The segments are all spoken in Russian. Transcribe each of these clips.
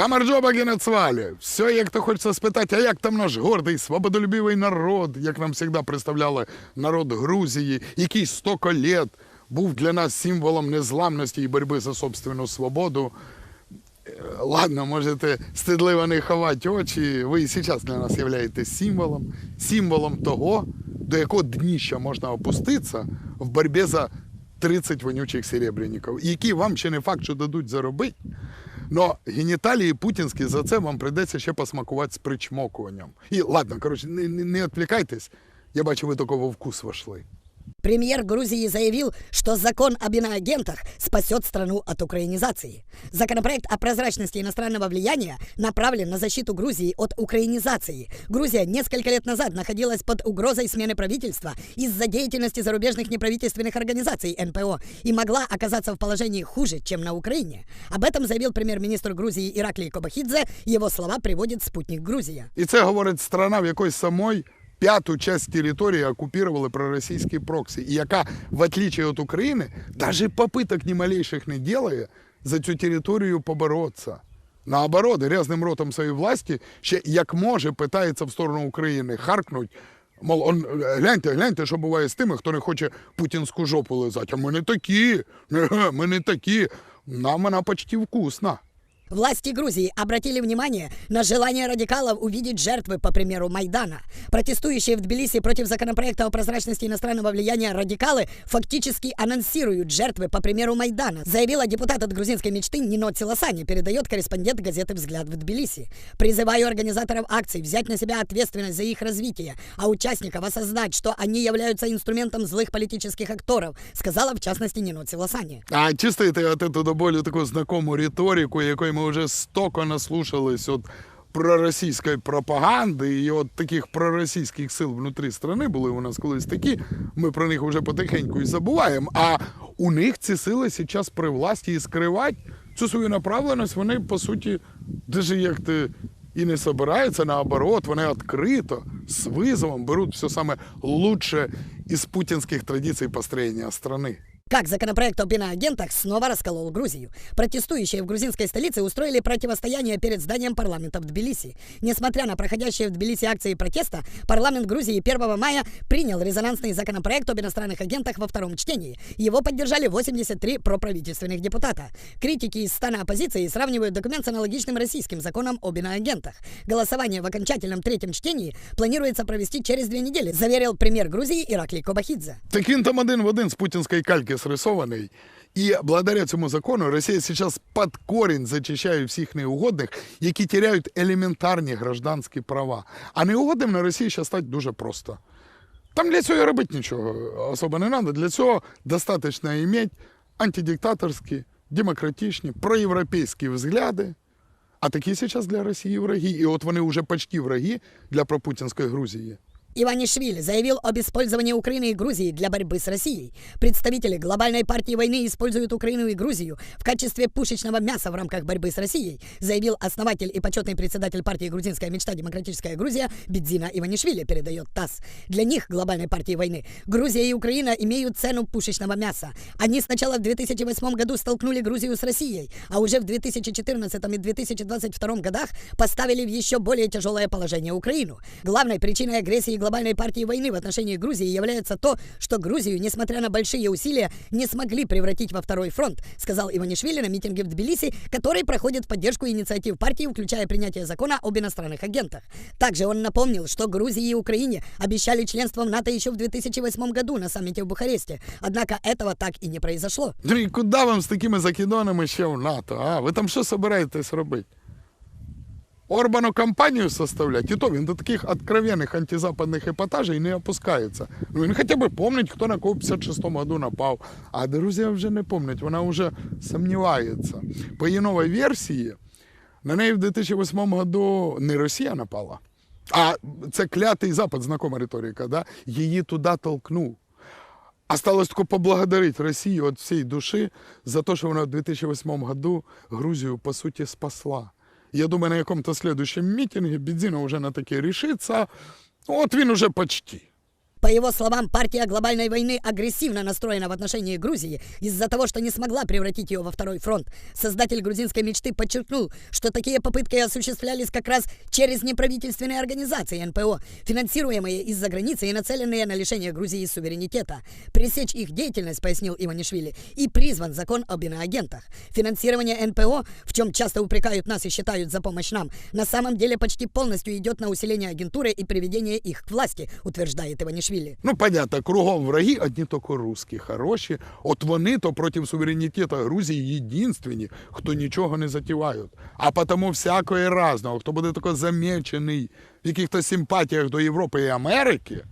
Гамарджоба Генецвалі. Все, як то хочеться спитати, а як там наш гордий, свободолюбивий народ, як нам завжди представляли народ Грузії, який столько лет був для нас символом незламності і боротьби за собственну свободу. Е, Ладно, можете стидливо не ховати очі. Ви і зараз для нас являєтесь символом, символом того, до якого дніща можна опуститися в боротьбі за 30 вонючих серебряників, які вам ще не факт, що дадуть заробити. Но геніталії путінські за це вам прийдеться ще посмакувати з причмокуванням. І ладно, коротше, не, не, не відвлікайтесь. Я бачу, ви такого вкус вошли. Премьер Грузии заявил, что закон об иноагентах спасет страну от украинизации. Законопроект о прозрачности иностранного влияния направлен на защиту Грузии от украинизации. Грузия несколько лет назад находилась под угрозой смены правительства из-за деятельности зарубежных неправительственных организаций НПО и могла оказаться в положении хуже, чем на Украине. Об этом заявил премьер-министр Грузии Ираклий Кобахидзе. Его слова приводит спутник Грузия. І це говорить страна, в якої самої п'яту часть території окупували проросійські проксі, і яка, в отличие від України, навіть попиток ні малейших не делає за цю територію поборотися. Наоборот, грязним ротом своєї власті ще як може питається в сторону України харкнуть. Мол, он, гляньте, гляньте, що буває з тими, хто не хоче путінську жопу лизати. А ми не такі, ми не такі. Нам вона почти вкусна. Власти Грузии обратили внимание на желание радикалов увидеть жертвы, по примеру Майдана. Протестующие в Тбилиси против законопроекта о прозрачности иностранного влияния радикалы фактически анонсируют жертвы, по примеру Майдана, заявила депутат от грузинской мечты Нино Тиласани, передает корреспондент газеты «Взгляд» в Тбилиси. Призываю организаторов акций взять на себя ответственность за их развитие, а участников осознать, что они являются инструментом злых политических акторов, сказала в частности Нино Тиласани. А чистите от эту до болі таку знакому риторику, якої ми вже стоко наслушались от проросійської пропаганди і от таких проросійських сил внутрі страни були у нас колись такі. Ми про них вже потихеньку і забуваємо. А у них ці сили зараз при власті і скривати цю свою направленість, вони по суті, даже як ти і не собираються, наоборот, вони відкрито, з визовом беруть все саме лучше із путінських традицій построєння страни. Как законопроект об иноагентах снова расколол Грузию. Протестующие в грузинской столице устроили противостояние перед зданием парламента в Тбилиси. Несмотря на проходящие в Тбилиси акции протеста, парламент Грузии 1 мая принял резонансный законопроект об иностранных агентах во втором чтении. Его поддержали 83 проправительственных депутата. Критики из стана оппозиции сравнивают документ с аналогичным российским законом об иноагентах. Голосование в окончательном третьем чтении планируется провести через две недели, заверил премьер Грузии Ираклий Кобахидзе. Так він там один в один з путінської кальки срисований. І благодаря цьому закону Росія зараз під корінь зачищає всіх неугодних, які теряють елементарні гражданські права. А неугодним на Росії зараз стати дуже просто. Там для цього робити нічого особо не треба. Для цього достатньо мати антидиктаторські, демократичні, проєвропейські взгляди. А такі зараз для Росії враги. І от вони вже почти враги для пропутінської Грузії. Иванишвили заявил об использовании Украины и Грузии для борьбы с Россией. Представители глобальной партии войны используют Украину и Грузию в качестве пушечного мяса в рамках борьбы с Россией, заявил основатель и почетный председатель партии «Грузинская мечта. Демократическая Грузия» Бедзина Иванишвили, передает ТАСС. Для них, глобальной партии войны, Грузия и Украина имеют цену пушечного мяса. Они сначала в 2008 году столкнули Грузию с Россией, а уже в 2014 и 2022 годах поставили в еще более тяжелое положение Украину. Главной причиной агрессии глобальной партии войны в отношении Грузии является то, что Грузию, несмотря на большие усилия, не смогли превратить во второй фронт, сказал Иванишвили на митинге в Тбилиси, который проходит в поддержку инициатив партии, включая принятие закона об иностранных агентах. Также он напомнил, что Грузии и Украине обещали членство в НАТО еще в 2008 году на саммите в Бухаресте, однако этого так и не произошло. І куди вам з такими закидонами ще в НАТО? А? Ви там що собираєтесь робити? Орбану компанію составлять, і то він до таких откровенних антизападних епатажей не опускається. Ну він хоча б помнить, хто на кого в 56-му году напав. А Грузія вже не помнить, вона вже сумнівається. По її новій версії, на неї в 2008 году не Росія напала, а це клятий Запад, знакома риторика, да? її туди толкнув. Осталось только поблагодарить Россию от всей души за то, что она в 2008 году Грузию, по сути, спасла. Я думаю, на каком-то следующем митинге Бензина уже на таке решится. Вот він уже почти. Его словам, партия глобальной войны агрессивно настроена в отношении Грузии из-за того, что не смогла превратить ее во второй фронт. Создатель грузинской мечты подчеркнул, что такие попытки осуществлялись как раз через неправительственные организации НПО, финансируемые из-за границы и нацеленные на лишение Грузии суверенитета. Пресечь их деятельность, пояснил Иванишвили, и призван закон об иноагентах. Финансирование НПО, в чем часто упрекают нас и считают за помощь нам, на самом деле почти полностью идет на усиление агентуры и приведение их к власти, утверждает Иванишвили. Ну, понятно, кругом враги одні тільки русські, хороші. От вони то проти суверенітету Грузії єдинственні, хто нічого не затівають. А потому всякої разного, хто буде тако замечений в яких-то симпатіях до Європи і Америки,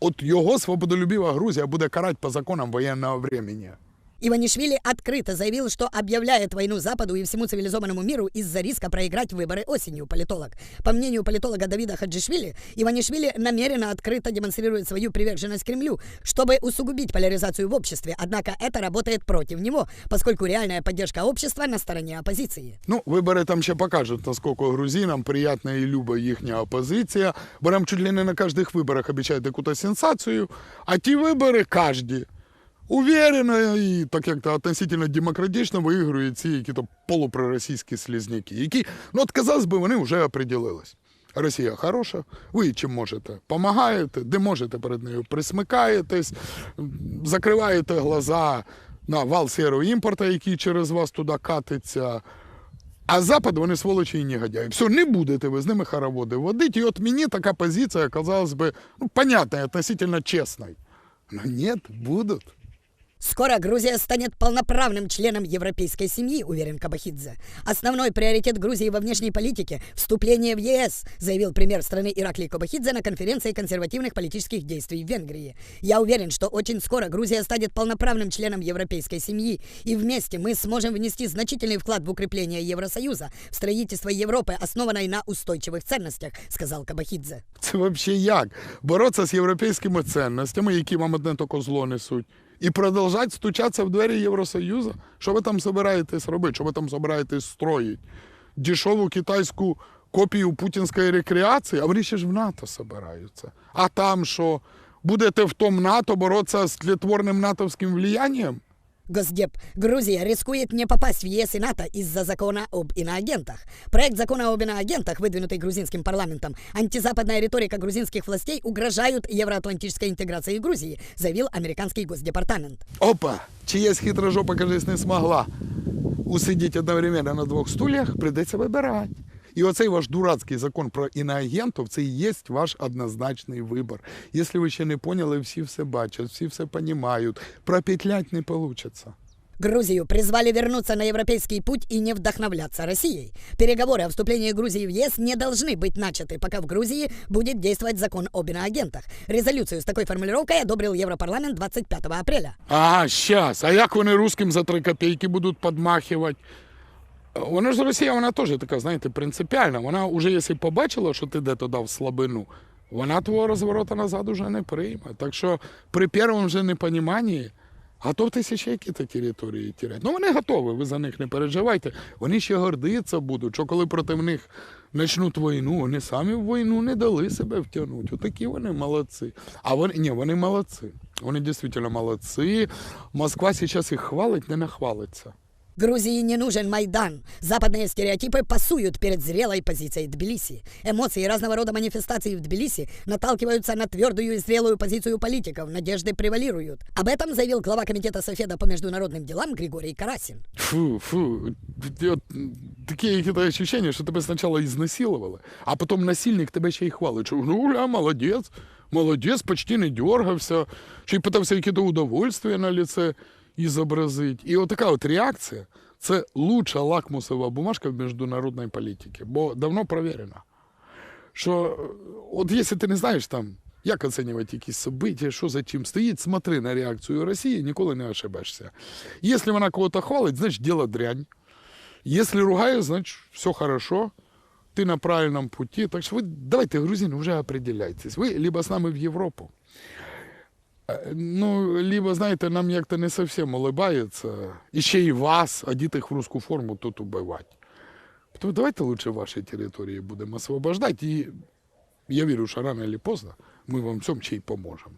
от його свободолюбива Грузія буде карати по законам воєнного времени. Иванишвили открыто заявил, что объявляет войну Западу и всему цивилизованному миру из-за риска проиграть выборы осенью, политолог. По мнению политолога Давида Хаджишвили, Иванишвили намеренно открыто демонстрирует свою приверженность Кремлю, чтобы усугубить поляризацию в обществе, однако это работает против него, поскольку реальная поддержка общества на стороне оппозиции. Ну, вибори там ще покажуть, наскільки грузинам приятна і люба їхня опозиція. Бо нам чуть ли не на кожних виборах обіцяють якусь сенсацію, а ті вибори кожні. Уверенно і так як то относительно демократично виграють ці які-то полупроросійські слізняки, які, ну от казалось би, вони вже определились. Росія хороша, ви чим можете, помагаєте, де можете перед нею присмикаєтесь, закриваєте глаза на вал сірого імпорту, який через вас туди катиться. А Запад, вони сволочі і негодяї. Все, не будете ви з ними хороводи водити. І от мені така позиція, казалось би, ну, понятна, относительно чесной. Но нет, будут. Скоро Грузия станет полноправным членом европейской семьи, уверен Кабахидзе. Основной приоритет Грузии во внешней политике – вступление в ЕС, заявил премьер страны Ираклий Кабахидзе на конференции консервативных политических действий в Венгрии. Я уверен, что очень скоро Грузия станет полноправным членом европейской семьи, и вместе мы сможем внести значительный вклад в укрепление Евросоюза, в строительство Европы, основанной на устойчивых ценностях, сказал Кабахидзе. Це взагалі як? Боротися з європейськими цінностями, які вам одне тільки зло несуть, І продовжать стучатися в двері Євросоюзу. Що ви там збираєтесь робити? Що ви там збираєтесь строить? Дешеву китайську копію путінської рекреації, А вони ще ж в НАТО собираются. А там що Будете в тому НАТО боротися з тлетворним натовським влиянням? Госдеп. Грузия рискует не попасть в ЕС и НАТО из-за закона об иноагентах. Проект закона об иноагентах, выдвинутый грузинским парламентом, антизападная риторика грузинских властей угрожают евроатлантической интеграции Грузии, заявил американский госдепартамент. Опа! Чиясь хитра жопа, кажись, не смогла усидіти одновременно на двох стульях, прийдеться вибирати. І оцей ваш дурацький закон про іноагентів, це і є ваш однозначний вибір. Якщо ви ще не поняли, всі все бачать, всі все розуміють. Пропетлять не вийде. Грузию призвали вернуться на европейский путь и не вдохновляться Россией. Переговоры о вступлении Грузии в ЕС не должны быть начаты, пока в Грузии будет действовать закон об иноагентах. Резолюцию с такой формулировкой одобрил Европарламент 25 апреля. А, щас. А як вони русским за три копійки будуть підмахувати? Вона ж Росія, вона теж така, знаєте, принципіальна. Вона вже, якщо побачила, що ти де-то дав слабину, вона твого розворота назад уже не прийме. Так що при першому же непоніманні готовтеся ще які-то території тіряти. Ну вони готові, ви за них не переживайте. Вони ще гордитися будуть, що коли проти них почнуть війну, вони самі в війну не дали себе втягнути. Отакі вони молодці. А вони ні, вони молодці. Вони дійсно молодці. Москва зараз їх хвалить, не нахвалиться. Грузии не нужен Майдан. Западные стереотипы пасуют перед зрелой позицией Тбилиси. Эмоции разного рода манифестации в Тбилиси наталкиваются на твердую и зрелую позицию политиков. Надежды превалируют. Об этом заявил глава комитета Софеда по международным делам Григорий Карасин. Фу, фу. Таке якесь ощущение, що тебе спочатку ізнасилували, а потім насильник тебе ще й хвалить. Що, ну, ля, молодець, молодець, почти не дергався, ще й питався якесь удовольствие на лице ізобразить. І от така от реакція – це лучша лакмусова бумажка в міжнародній політиці, бо давно перевірено. Що е, от якщо ти не знаєш там, як оцінювати якісь события, що за чим стоїть, смотри на реакцію Росії, ніколи не ошибешся. Якщо вона кого-то хвалить, значить діло дрянь. Если ругаю, значит все хорошо, ты на правильном пути. Так что вы давайте, грузины, уже определяйтесь. Вы либо с нами в Европу, э, ну, либо, знаєте, нам як-то не зовсім улибається, і ще й вас, одітих в русську форму, тут убивати. Тому давайте лучше ваші території будемо освобождати. І я вірю, що рано чи поздно ми вам в цьому ще й поможемо.